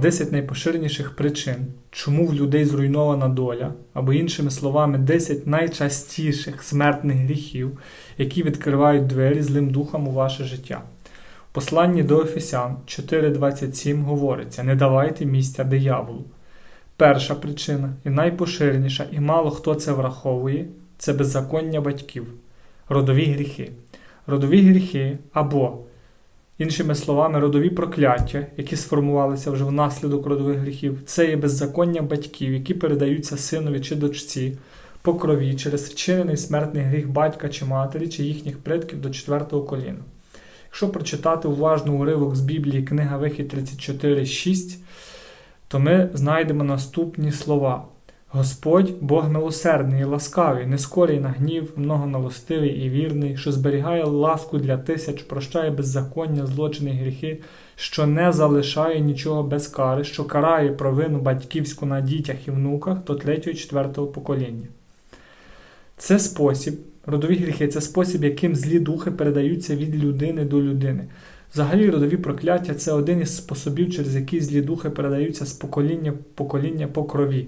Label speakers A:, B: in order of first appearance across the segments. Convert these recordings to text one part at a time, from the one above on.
A: 10 найпоширеніших причин, чому в людей зруйнована доля, або іншими словами, 10 найчастіших смертних гріхів, які відкривають двері злим духам у ваше життя. В посланні до Ефесян 4.27 говориться: не давайте місця дияволу. Перша причина і найпоширеніша, і мало хто це враховує, це беззаконня батьків, родові гріхи. Родові гріхи або Іншими словами, родові прокляття, які сформувалися вже внаслідок родових гріхів, це є беззаконня батьків, які передаються синові чи дочці по крові через вчинений смертний гріх батька чи матері, чи їхніх предків до четвертого коліна. Якщо прочитати уважно уривок з Біблії книга Вихід 34.6, то ми знайдемо наступні слова. Господь Бог милосердний і ласкавий, не скорий на гнів, многоналостивий і вірний, що зберігає ласку для тисяч, прощає беззаконня, злочини, гріхи, що не залишає нічого без кари, що карає провину батьківську на дітях і внуках до третього і четвертого покоління. Це спосіб, родові гріхи це спосіб, яким злі духи передаються від людини до людини. Взагалі, родові прокляття це один із способів, через які злі духи передаються з покоління в покоління по крові.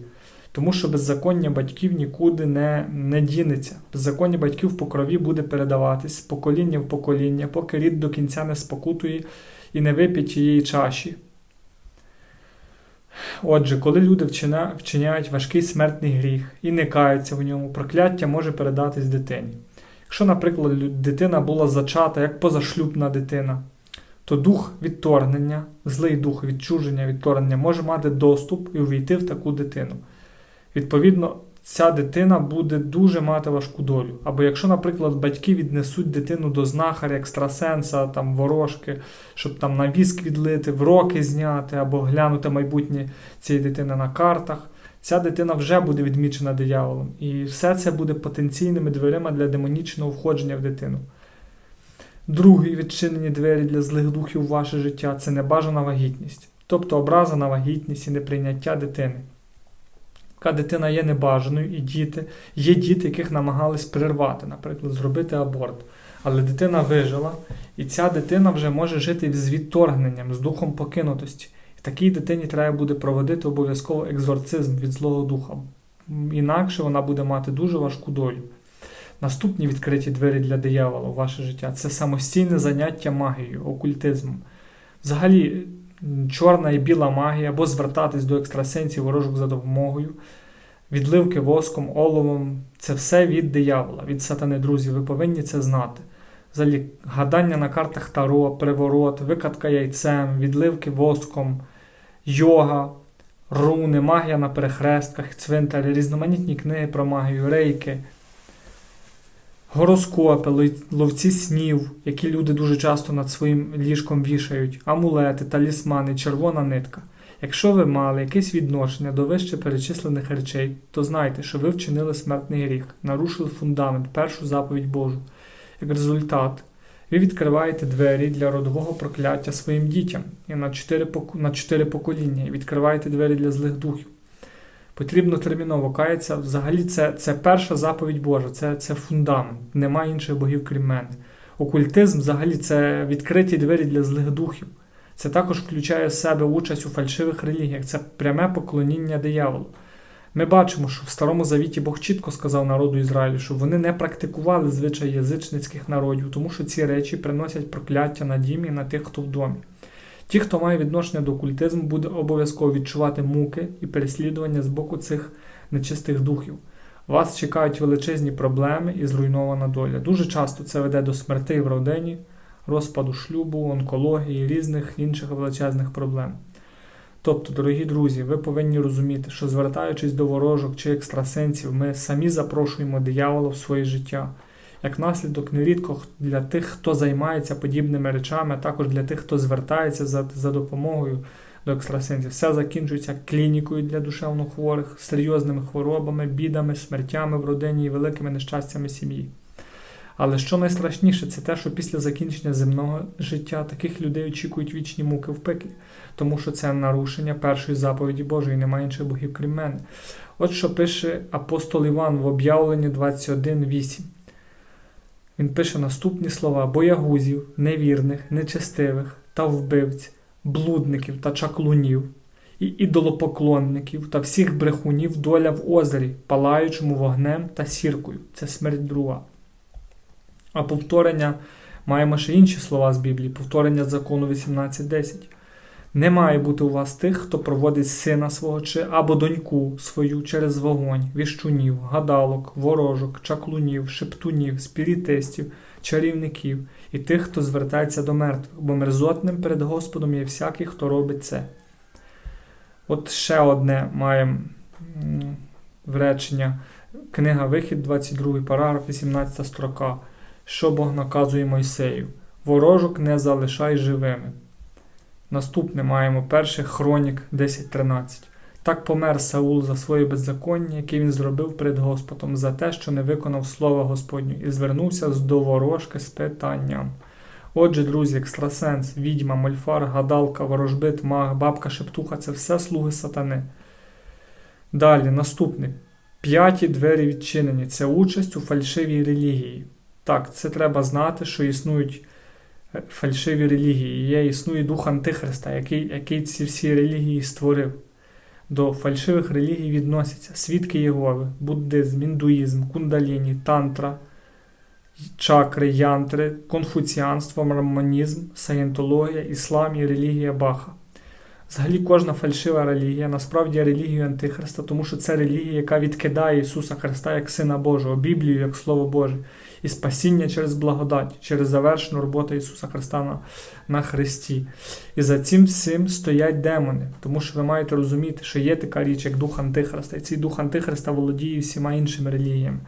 A: Тому що беззаконня батьків нікуди не не дінеться. Беззаконня батьків по крові буде передаватись з покоління в покоління, поки рід до кінця не спокутує і не вип'є тієї чаші. Отже, коли люди вчиняють важкий смертний гріх і не каються в ньому, прокляття може передатись дитині. Якщо, наприклад, дитина була зачата як позашлюбна дитина, то дух відторгнення, злий дух відчуження, відторгнення може мати доступ і увійти в таку дитину. Відповідно, ця дитина буде дуже мати важку долю. Або якщо, наприклад, батьки віднесуть дитину до знахаря, екстрасенса, там, ворожки, щоб там на віск відлити, вроки зняти, або глянути майбутнє цієї дитини на картах, ця дитина вже буде відмічена дияволом. І все це буде потенційними дверима для демонічного входження в дитину. Другий відчинені двері для злих духів в ваше життя це небажана вагітність, тобто образа на вагітність і неприйняття дитини. Така дитина є небажаною, і діти, є діти, яких намагались прервати, наприклад, зробити аборт. Але дитина вижила, і ця дитина вже може жити з відторгненням, з духом покинутості. І такій дитині треба буде проводити обов'язково екзорцизм від Злого Духа. Інакше вона буде мати дуже важку долю. Наступні відкриті двері для диявола у ваше життя це самостійне заняття магією, окультизмом. Взагалі, чорна і біла магія, або звертатись до екстрасенсів ворожок за допомогою, відливки воском, оловом це все від диявола, від сатани, друзі. Ви повинні це знати. Взагалі, гадання на картах Таро, приворот, викатка яйцем, відливки воском, йога, руни, магія на перехрестках, цвинтарі, різноманітні книги про магію, рейки гороскопи, ловці снів, які люди дуже часто над своїм ліжком вішають, амулети, талісмани, червона нитка. Якщо ви мали якесь відношення до вище перечислених речей, то знайте, що ви вчинили смертний гріх, нарушили фундамент, першу заповідь Божу. Як результат, ви відкриваєте двері для родового прокляття своїм дітям і на чотири покоління, і відкриваєте двері для злих духів потрібно терміново каятися. Взагалі, це це перша заповідь Божа, це це фундамент. Немає інших богів, крім мене. Окультизм взагалі це відкриті двері для злих духів. Це також включає в себе участь у фальшивих релігіях, це пряме поклоніння дияволу. Ми бачимо, що в Старому Завіті Бог чітко сказав народу Ізраїлю, щоб вони не практикували звичай язичницьких народів, тому що ці речі приносять прокляття на дім і на тих, хто в домі. Ті, хто має відношення до окультизму, буде обов'язково відчувати муки і переслідування з боку цих нечистих духів. Вас чекають величезні проблеми і зруйнована доля. Дуже часто це веде до смертей в родині, розпаду шлюбу, онкології, різних інших величезних проблем. Тобто, дорогі друзі, ви повинні розуміти, що звертаючись до ворожок чи екстрасенсів, ми самі запрошуємо диявола в своє життя як наслідок нерідко для тих, хто займається подібними речами, а також для тих, хто звертається за, за допомогою до екстрасенсів. Все закінчується клінікою для душевнохворих, серйозними хворобами, бідами, смертями в родині і великими нещастями сім'ї. Але що найстрашніше, це те, що після закінчення земного життя таких людей очікують вічні муки в пеклі, тому що це нарушення першої заповіді Божої, немає інших богів крім мене. От що пише апостол Іван в об'явленні 21.8. Він пише наступні слова: боягузів, невірних, нечестивих та вбивць, блудників та чаклунів, і ідолопоклонників та всіх брехунів доля в озері, палаючому вогнем та сіркою. Це смерть друга. А повторення маємо ще інші слова з Біблії, повторення закону 18.10. Не має бути у вас тих, хто проводить сина свого чи або доньку свою через вогонь, віщунів, гадалок, ворожок, чаклунів, шептунів, спірітистів, чарівників і тих, хто звертається до мертвих, бо мерзотним перед Господом є всякий, хто робить це. От ще одне маємо речення. Книга Вихід, 22 параграф, 18 строка. Що Бог наказує Мойсею? Ворожок не залишай живими. Наступне маємо перших Хронік 10.13. Так помер Саул за своє беззаконня, яке він зробив перед Господом, за те, що не виконав слова Господню, і звернувся до ворожки з питанням. Отже, друзі, екстрасенс, відьма, мольфар, гадалка, ворожбит, маг, бабка, шептуха це все слуги сатани. Далі, наступне. П'яті двері відчинені це участь у фальшивій релігії. Так, це треба знати, що існують фальшиві релігії. Є існує дух Антихриста, який, який ці всі релігії створив. До фальшивих релігій відносяться свідки Єгови, буддизм, індуїзм, кундаліні, тантра, чакри, янтри, конфуціанство, мормонізм, саєнтологія, іслам і релігія Баха. Взагалі, кожна фальшива релігія насправді є релігією Антихриста, тому що це релігія, яка відкидає Ісуса Христа як Сина Божого, Біблію як Слово Боже, і спасіння через благодать, через завершену роботу Ісуса Христа на, на Христі. І за цим всім стоять демони, тому що ви маєте розуміти, що є така річ, як Дух Антихриста, і цей Дух Антихриста володіє всіма іншими релігіями.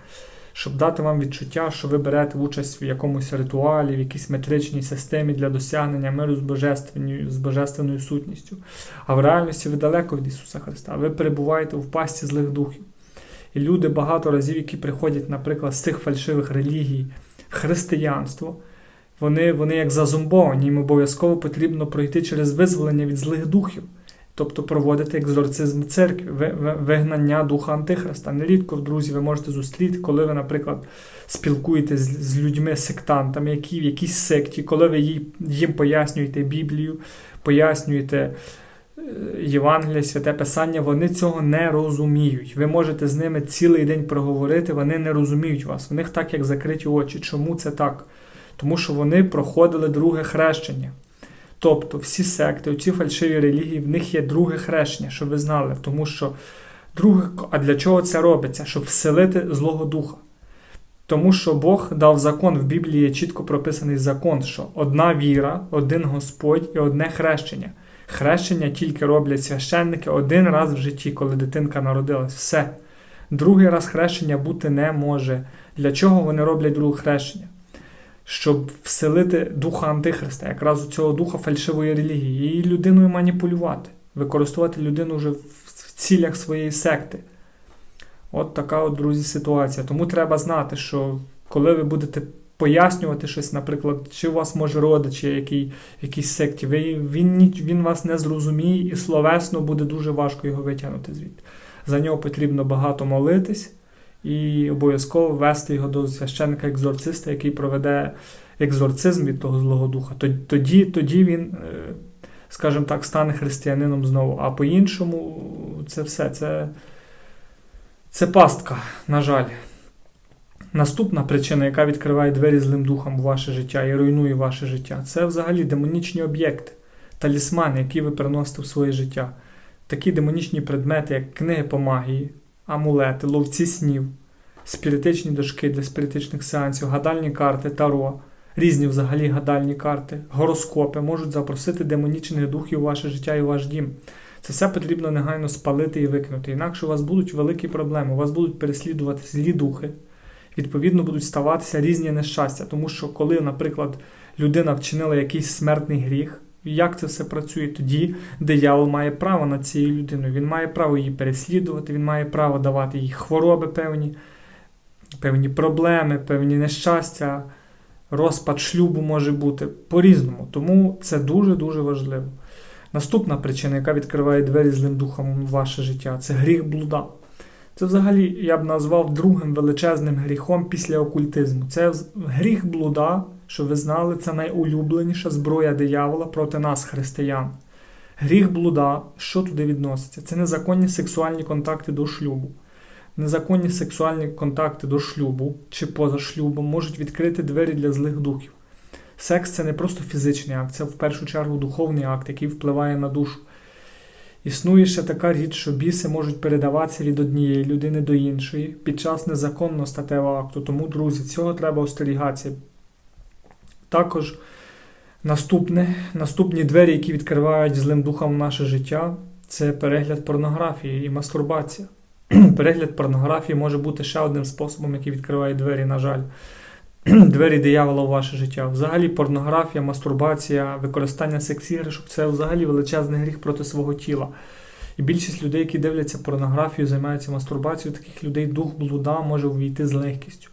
A: Щоб дати вам відчуття, що ви берете участь в якомусь ритуалі, в якійсь метричній системі для досягнення миру з божественною, з божественною сутністю. А в реальності ви далеко від Ісуса Христа, ви перебуваєте в пасті злих духів. І люди багато разів, які приходять, наприклад, з цих фальшивих релігій в християнство, вони, вони як зазумбовані, їм обов'язково потрібно пройти через визволення від злих духів. Тобто проводити екзорцизм церкви, вигнання духа Антихриста. Нерідко, друзі, ви можете зустріти, коли ви, наприклад, спілкуєтесь з, з людьми-сектантами, які в якійсь секті, коли ви їм пояснюєте Біблію, пояснюєте Євангелія, святе Писання, вони цього не розуміють. Ви можете з ними цілий день проговорити, вони не розуміють вас. У них так, як закриті очі. Чому це так? Тому що вони проходили друге хрещення. Тобто всі секти, ці фальшиві релігії, в них є друге хрещення, щоб ви знали. Тому що друге, а для чого це робиться? Щоб вселити Злого Духа. Тому що Бог дав закон, в Біблії є чітко прописаний закон, що одна віра, один Господь і одне хрещення. Хрещення тільки роблять священники один раз в житті, коли дитинка народилась. Все. Другий раз хрещення бути не може. Для чого вони роблять друге хрещення? Щоб вселити духа Антихриста, якраз у цього духа фальшивої релігії, і людиною маніпулювати, використовувати людину вже в цілях своєї секти. От така, от, друзі, ситуація. Тому треба знати, що коли ви будете пояснювати щось, наприклад, чи у вас може родич, який в секті, ви, він, він вас не зрозуміє і словесно буде дуже важко його витягнути звідти. За нього потрібно багато молитись і обов'язково ввести його до священника-екзорциста, який проведе екзорцизм від того Злого Духа. Тоді, тоді він, е, скажімо так, стане християнином знову. А по-іншому це все. Це, Це пастка, на жаль. Наступна причина, яка відкриває двері злим духом в ваше життя і руйнує ваше життя, це взагалі демонічні об'єкти, талісмани, які ви приносите в своє життя. Такі демонічні предмети, як книги по магії, амулети, ловці снів, спіритичні дошки для спіритичних сеансів, гадальні карти, таро, різні взагалі гадальні карти, гороскопи можуть запросити демонічних духів у ваше життя і ваш дім. Це все потрібно негайно спалити і викинути. Інакше у вас будуть великі проблеми, у вас будуть переслідувати злі духи відповідно будуть ставатися різні нещастя. Тому що, коли, наприклад, людина вчинила якийсь смертний гріх, як це все працює? Тоді диявол має право над цією людиною. Він має право її переслідувати, він має право давати їй хвороби певні, певні проблеми, певні нещастя, розпад шлюбу може бути по-різному. Тому це дуже-дуже важливо. Наступна причина, яка відкриває двері злим духом в ваше життя, це гріх блуда. Це взагалі я б назвав другим величезним гріхом після окультизму. Це гріх блуда, що ви знали, це найулюбленіша зброя диявола проти нас, християн. Гріх блуда, що туди відноситься? Це незаконні сексуальні контакти до шлюбу. Незаконні сексуальні контакти до шлюбу чи поза шлюбом можуть відкрити двері для злих духів. Секс це не просто фізичний акт, це в першу чергу духовний акт, який впливає на душу. Існує ще така річ, що біси можуть передаватися від однієї людини до іншої під час незаконного статевого акту. Тому, друзі, цього треба остерігатися. Також наступне, наступні двері, які відкривають злим духом наше життя, це перегляд порнографії і мастурбація. Перегляд порнографії може бути ще одним способом, який відкриває двері, на жаль, двері диявола в ваше життя. Взагалі, порнографія, мастурбація, використання секс-іграшок це взагалі величезний гріх проти свого тіла. І більшість людей, які дивляться порнографію, займаються мастурбацією, таких людей дух блуда може увійти з легкістю.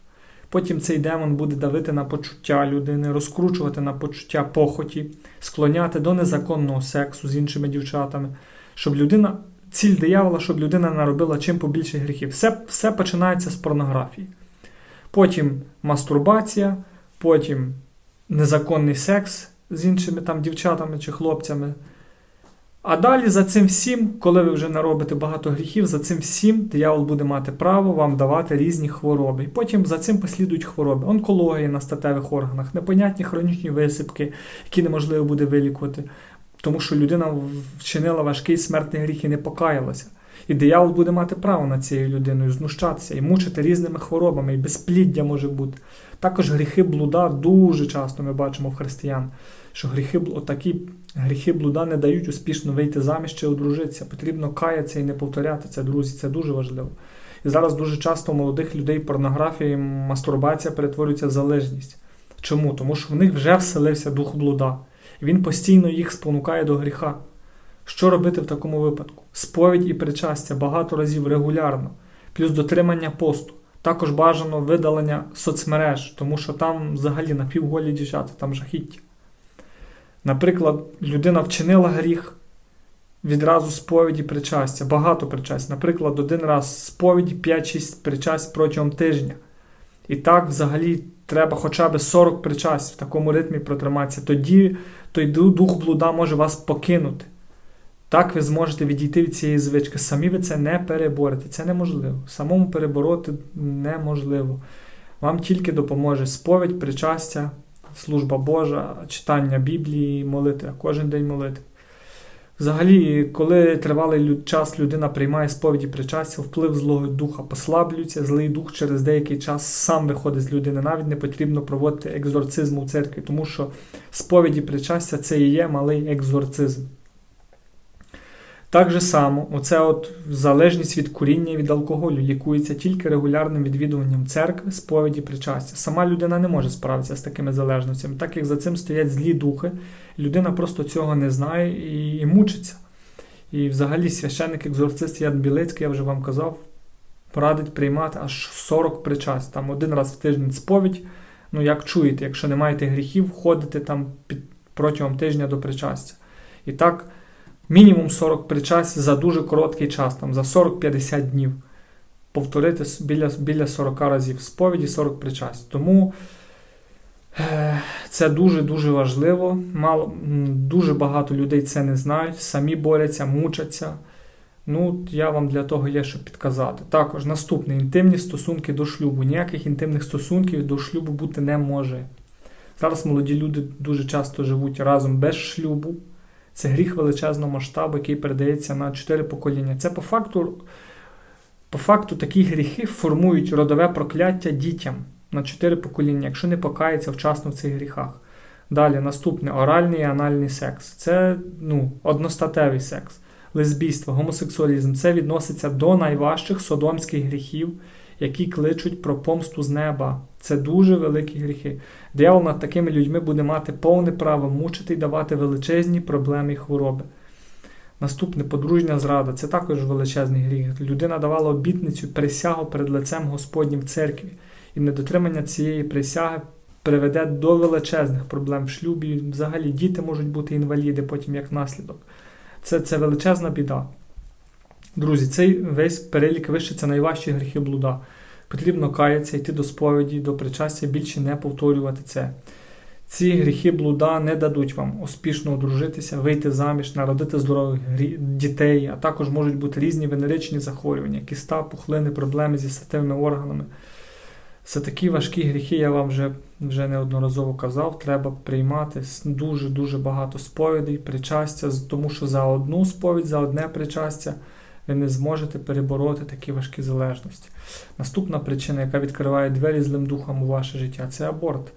A: Потім цей демон буде давити на почуття людини, розкручувати на почуття похоті, склоняти до незаконного сексу з іншими дівчатами, щоб людина, ціль диявола, щоб людина наробила чим побільше гріхів. Все, все починається з порнографії. Потім мастурбація, потім незаконний секс з іншими там дівчатами чи хлопцями. А далі за цим всім, коли ви вже наробите багато гріхів, за цим всім диявол буде мати право вам давати різні хвороби. І потім за цим послідують хвороби, онкологія на статевих органах, непонятні хронічні висипки, які неможливо буде вилікувати, тому що людина вчинила важкий смертний гріх і не покаялася. І диявол буде мати право над цією людиною знущатися і мучити різними хворобами, і безпліддя може бути. Також гріхи блуда дуже часто ми бачимо в християн, що гріхи, такі гріхи блуда не дають успішно вийти заміж чи одружитися. Потрібно каятися і не повторяти це, друзі, це дуже важливо. І зараз дуже часто у молодих людей порнографія і мастурбація перетворюються в залежність. Чому? Тому що в них вже вселився дух блуда, він постійно їх спонукає до гріха. Що робити в такому випадку? Сповідь і причастя багато разів регулярно, плюс дотримання посту. Також бажано видалення соцмереж, тому що там взагалі напівголі дівчата, там жахіття. Наприклад, людина вчинила гріх, відразу сповіді причастя, багато причасть. Наприклад, один раз сповіді 5-6 причасть протягом тижня. І так, взагалі, треба хоча б 40 причасть в такому ритмі протриматися. Тоді той дух блуда може вас покинути. Так ви зможете відійти від цієї звички. Самі ви це не переборете. Це неможливо. Самому перебороти неможливо. Вам тільки допоможе сповідь, причастя, служба Божа, читання Біблії, молитва, кожен день молитви. Взагалі, коли тривалий час людина приймає сповіді причастя, вплив злого духа послаблюється, злий дух через деякий час сам виходить з людини. Навіть не потрібно проводити екзорцизм у церкві, тому що сповіді причастя це і є малий екзорцизм. Так же само, оце от залежність від куріння і від алкоголю лікується тільки регулярним відвідуванням церкви, сповіді, причастя. Сама людина не може справитися з такими залежностями, так як за цим стоять злі духи, людина просто цього не знає і, і мучиться. І взагалі священник екзорцист Ян Білицький, я вже вам казав, порадить приймати аж 40 причасть. Там один раз в тиждень сповідь. Ну, як чуєте, якщо не маєте гріхів, ходите там під, протягом тижня до причастя. І так мінімум 40 причасть за дуже короткий час, там за 40-50 днів. Повторити біля біля 40 разів сповіді 40 причасть. Тому е, це дуже-дуже важливо. Мало, Дуже багато людей це не знають, самі борються, мучаться. Ну, Я вам для того є, щоб підказати. Також наступне інтимні стосунки до шлюбу. Ніяких інтимних стосунків до шлюбу бути не може. Зараз молоді люди дуже часто живуть разом без шлюбу. Це гріх величезного масштабу, який передається на чотири покоління. Це по факту по факту такі гріхи формують родове прокляття дітям на чотири покоління, якщо не покається вчасно в цих гріхах. Далі наступне оральний і анальний секс. Це ну, одностатевий секс, лесбійство, гомосексуалізм. Це відноситься до найважчих содомських гріхів, які кличуть про помсту з неба. Це дуже великі гріхи. Диявол над такими людьми буде мати повне право мучити і давати величезні проблеми і хвороби. Наступне подружня зрада це також величезний гріх. Людина давала обітницю присягу перед лицем Господнім в церкві, і недотримання цієї присяги приведе до величезних проблем в шлюбі. Взагалі діти можуть бути інваліди потім як наслідок. Це, Це величезна біда. Друзі, цей весь перелік вище це найважчі гріхи блуда. Потрібно каятися, йти до сповіді, до причастя, більше не повторювати це. Ці гріхи блуда не дадуть вам успішно одружитися, вийти заміж, народити здорових дітей, а також можуть бути різні венеричні захворювання, кіста, пухлини, проблеми зі статевими органами. За такі важкі гріхи я вам вже, вже неодноразово казав, треба приймати дуже-дуже багато сповідей, причастя, тому що за одну сповідь, за одне причастя ви не зможете перебороти такі важкі залежності. Наступна причина, яка відкриває двері злим духом у ваше життя, це аборт.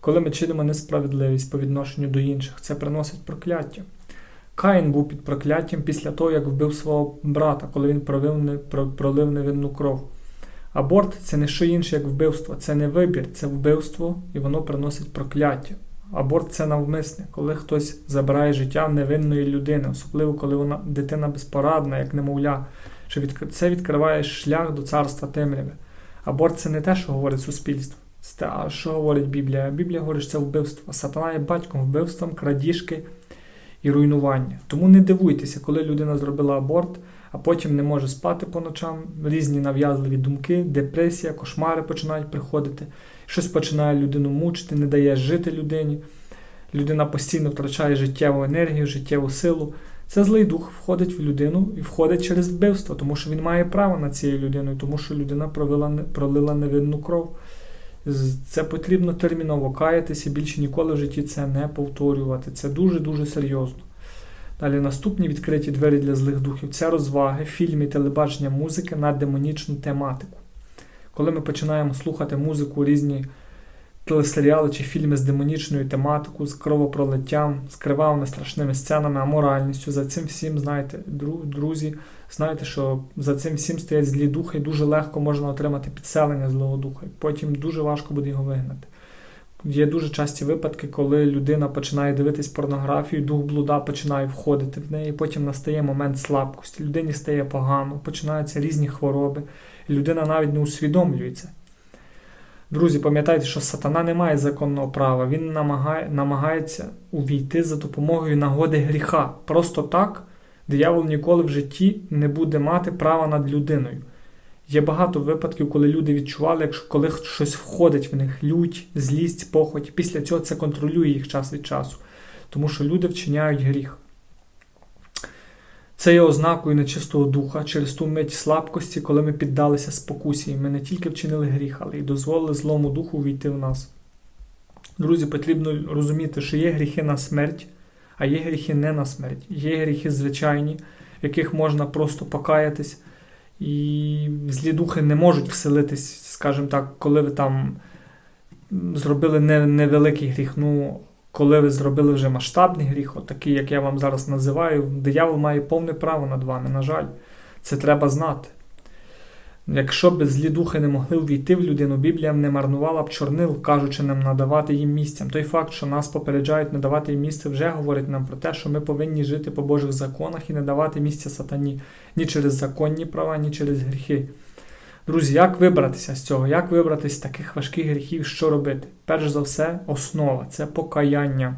A: Коли ми чинимо несправедливість по відношенню до інших, це приносить прокляття. Каїн був під прокляттям після того, як вбив свого брата, коли він пролив, не- про- пролив невинну кров. Аборт це не що інше, як вбивство, це не вибір, це вбивство, і воно приносить прокляття. Аборт це навмисне, коли хтось забирає життя невинної людини, особливо коли вона дитина безпорадна, як немовля, що відк- це відкриває шлях до царства темряви. Аборт це не те, що говорить суспільство. Це те, а що говорить Біблія? Біблія говорить, що це вбивство. Сатана є батьком вбивством, крадіжки і руйнування. Тому не дивуйтеся, коли людина зробила аборт, а потім не може спати по ночам, різні нав'язливі думки, депресія, кошмари починають приходити, щось починає людину мучити, не дає жити людині. Людина постійно втрачає життєву енергію, життєву силу. Це злий дух входить в людину і входить через вбивство, тому що він має право над цією людиною, тому що людина пролила, пролила невинну кров. Це потрібно терміново каятися, більше ніколи в житті це не повторювати. Це дуже-дуже серйозно. Далі наступні відкриті двері для злих духів це розваги, фільми, телебачення, музики на демонічну тематику. Коли ми починаємо слухати музику, різні телесеріали чи фільми з демонічною тематикою, з кровопролиттям, з кривавими страшними сценами, аморальністю, за цим всім, знаєте, дру- друзі, знаєте, що за цим всім стоять злі духи, і дуже легко можна отримати підселення злого духа. І потім дуже важко буде його вигнати. Є дуже часті випадки, коли людина починає дивитись порнографію, дух блуда починає входити в неї, потім настає момент слабкості, людині стає погано, починаються різні хвороби, людина навіть не усвідомлюється. Друзі, пам'ятайте, що сатана не має законного права, він намагає, намагається увійти за допомогою нагоди гріха. Просто так диявол ніколи в житті не буде мати права над людиною. Є багато випадків, коли люди відчували, якщо коли щось входить в них, лють, злість, похоть. Після цього це контролює їх час від часу, тому що люди вчиняють гріх. Це є ознакою нечистого духа через ту мить слабкості, коли ми піддалися спокусі, ми не тільки вчинили гріх, але й дозволили злому духу війти в нас. Друзі, потрібно розуміти, що є гріхи на смерть, а є гріхи не на смерть. Є гріхи звичайні, в яких можна просто покаятись. І злі духи не можуть вселитись, скажімо так, коли ви там зробили невеликий гріх. Ну, коли ви зробили вже масштабний гріх, такий, як я вам зараз називаю, диявол має повне право над вами, на жаль. Це треба знати. Якщо б злі духи не могли ввійти в людину, Біблія не марнувала б чорнил, кажучи нам надавати їм місцям. Той факт, що нас попереджають не давати їм місце, вже говорить нам про те, що ми повинні жити по Божих законах і не давати місця сатані ні через законні права, ні через гріхи. Друзі, як вибратися з цього? Як вибратися з таких важких гріхів, що робити? Перш за все, основа це покаяння.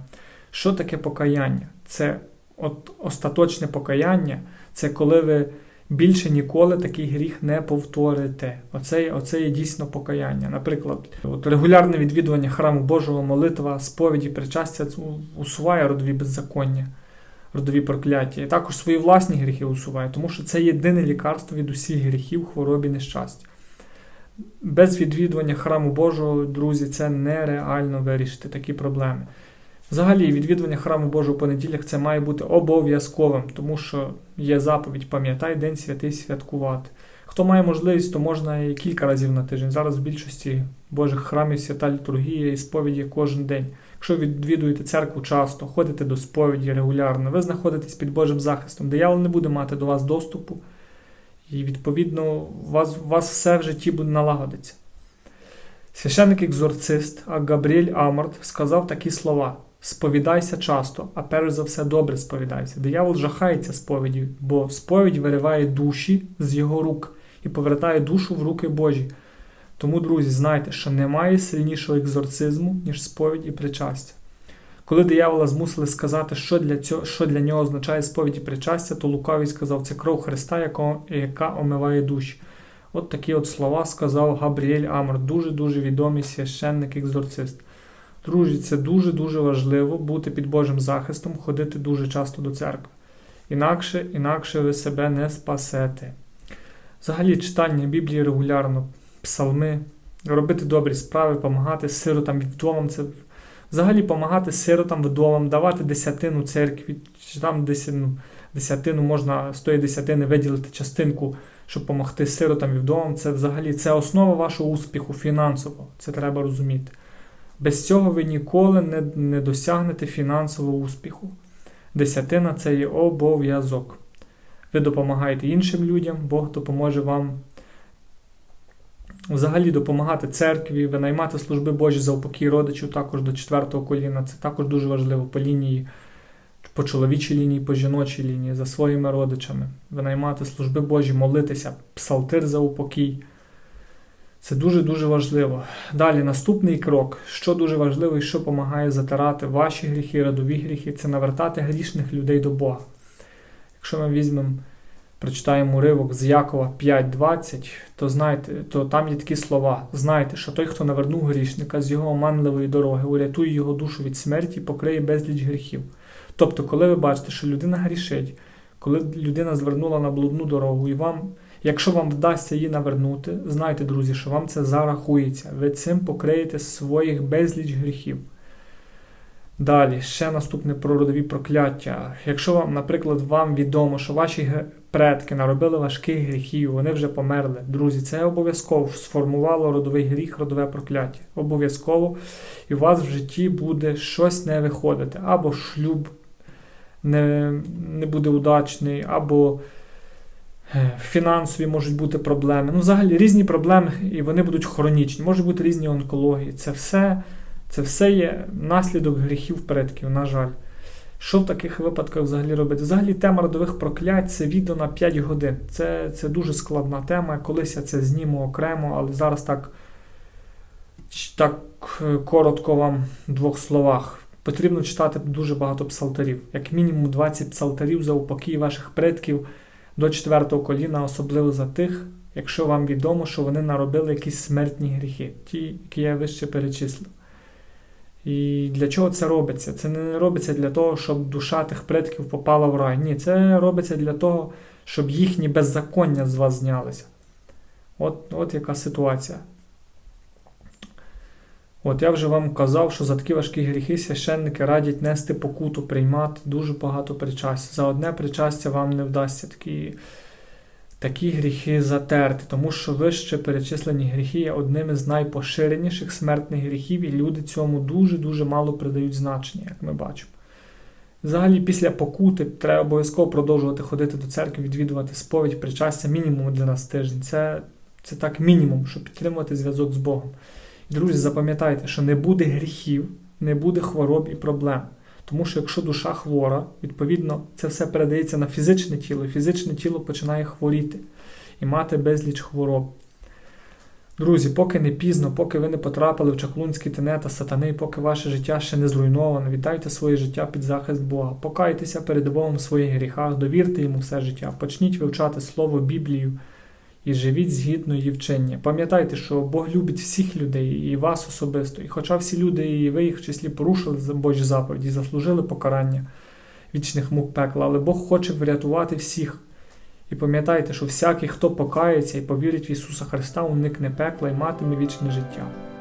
A: Що таке покаяння? Це от остаточне покаяння, це коли ви більше ніколи такий гріх не повторите. Оце, оце є дійсно покаяння. Наприклад, от регулярне відвідування храму Божого, молитва, сповіді, причастя усуває родові беззаконня, родові прокляття. І також свої власні гріхи усуває, тому що це єдине лікарство від усіх гріхів, хворобі, нещастя. Без відвідування храму Божого, друзі, це нереально вирішити такі проблеми. Взагалі, відвідування храму Божого по неділях це має бути обов'язковим, тому що є заповідь Пам'ятай День святий святкувати. Хто має можливість, то можна і кілька разів на тиждень. Зараз в більшості Божих храмів свята літургія і сповіді кожен день. Якщо відвідуєте церкву часто, ходите до сповіді регулярно, ви знаходитесь під Божим захистом, диявол не буде мати до вас доступу, і, відповідно, у вас, у вас все в житті буде налагодиться. Священник екзорцист Габріель Аморт сказав такі слова. Сповідайся часто, а перш за все добре сповідайся. Диявол жахається сповіді, бо сповідь вириває душі з його рук і повертає душу в руки Божі. Тому, друзі, знайте, що немає сильнішого екзорцизму, ніж сповідь і причастя. Коли диявола змусили сказати, що для цього, що для нього означає сповідь і причастя, то Лукавий сказав, це кров Христа, яка, яка омиває душі. От такі от слова сказав Габріель Амор, дуже-дуже відомий священник екзорцист. Друзі, це дуже-дуже важливо бути під Божим захистом, ходити дуже часто до церкви. Інакше, інакше ви себе не спасете. Взагалі, читання Біблії регулярно, псалми, робити добрі справи, допомагати сиротам вдовам. Це взагалі допомагати сиротам вдовам, давати десятину церкві, чи там десятину, десятину можна з тої десятини виділити частинку, щоб допомогти сиротам і вдовам. Це взагалі це основа вашого успіху фінансово. Це треба розуміти. Без цього ви ніколи не, не досягнете фінансового успіху. Десятина це є обов'язок. Ви допомагаєте іншим людям, Бог допоможе вам взагалі допомагати церкві, винаймати служби Божі за упокій родичів також до четвертого коліна. Це також дуже важливо по лінії, по чоловічій лінії, по жіночій лінії, за своїми родичами, винаймати служби Божі, молитися, псалтир за упокій. Це дуже-дуже важливо. Далі, наступний крок, що дуже важливо і що допомагає затирати ваші гріхи, родові гріхи, це навертати грішних людей до Бога. Якщо ми візьмемо, прочитаємо уривок з Якова 5.20, то знаєте, то там є такі слова. Знайте, що той, хто навернув грішника з його оманливої дороги, урятує його душу від смерті і покриє безліч гріхів. Тобто, коли ви бачите, що людина грішить, коли людина звернула на блудну дорогу, і вам, якщо вам вдасться її навернути, знайте, друзі, що вам це зарахується. Ви цим покриєте своїх безліч гріхів. Далі, ще наступне про родові прокляття. Якщо вам, наприклад, вам відомо, що ваші предки наробили важких гріхів, вони вже померли. Друзі, це обов'язково сформувало родовий гріх, родове прокляття. Обов'язково. І у вас в житті буде щось не виходити. Або шлюб не, не буде удачний, або фінансові можуть бути проблеми. Ну, взагалі різні проблеми, і вони будуть хронічні. Можуть бути різні онкології. Це все. Це все є наслідок гріхів предків, на жаль. Що в таких випадках взагалі робити? Взагалі тема родових проклять це відео на 5 годин. Це, це дуже складна тема. Колись я це зніму окремо, але зараз так, так е, коротко вам в двох словах. Потрібно читати дуже багато псалтарів. Як мінімум 20 псалтарів за упокій ваших предків до четвертого коліна, особливо за тих, якщо вам відомо, що вони наробили якісь смертні гріхи, ті, які я вище перечислив. І для чого це робиться? Це не робиться для того, щоб душа тих предків попала в рай. Ні, це робиться для того, щоб їхні беззаконня з вас знялися. От, от яка ситуація. От я вже вам казав, що за такі важкі гріхи священники радять нести покуту, приймати дуже багато причастя. За одне причастя вам не вдасться такі, такі гріхи затерти, тому що вище перечислені гріхи є одними з найпоширеніших смертних гріхів, і люди цьому дуже-дуже мало придають значення, як ми бачимо. Взагалі, після покути треба обов'язково продовжувати ходити до церкви, відвідувати сповідь, причастя мінімум для нас тиждень. Це, це так мінімум, щоб підтримувати зв'язок з Богом. Друзі, запам'ятайте, що не буде гріхів, не буде хвороб і проблем. Тому що якщо душа хвора, відповідно, це все передається на фізичне тіло, і фізичне тіло починає хворіти і мати безліч хвороб. Друзі, поки не пізно, поки ви не потрапили в чаклунські тенета сатани, поки ваше життя ще не зруйновано, віддайте своє життя під захист Бога, покайтеся перед Богом в своїх гріхах, довірте йому все життя, почніть вивчати Слово Біблію і живіть згідно її вчення. Пам'ятайте, що Бог любить всіх людей, і вас особисто. І хоча всі люди, і ви їх в числі порушили Божі заповіді, заслужили покарання вічних мук пекла, але Бог хоче врятувати всіх. І пам'ятайте, що всякий, хто покається і повірить в Ісуса Христа, уникне пекла і матиме вічне життя.